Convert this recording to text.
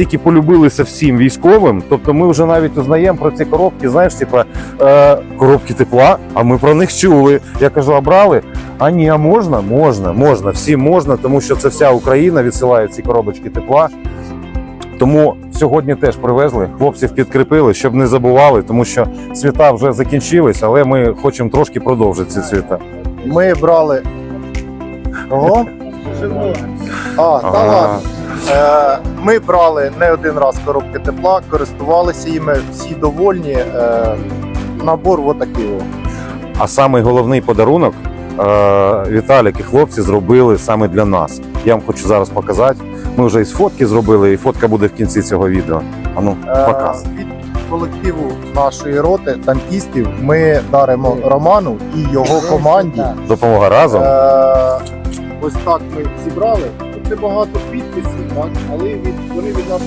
Тільки полюбилися всім військовим, тобто ми вже навіть узнаємо про ці коробки, знаєш, типа е, коробки тепла, а ми про них чули. Я кажу, а брали? А ні, а можна? Можна, можна, всім можна, тому що це вся Україна відсилає ці коробочки тепла. Тому сьогодні теж привезли, хлопців підкріпили, щоб не забували, тому що свята вже закінчились, але ми хочемо трошки продовжити ці свята. Ми брали. Кого? А, та ладно. Е, ми брали не один раз коробки тепла, користувалися їми, всі довольні. Е, набор отакий. А самий головний подарунок е, Віталік і хлопці зробили саме для нас. Я вам хочу зараз показати. Ми вже і фотки зробили, і фотка буде в кінці цього відео. Ану, показ. від колективу нашої роти танкістів ми даримо Роману і його команді. Допомога разом. Ось так ми зібрали. Небагато підписів, так, але від, вони від нас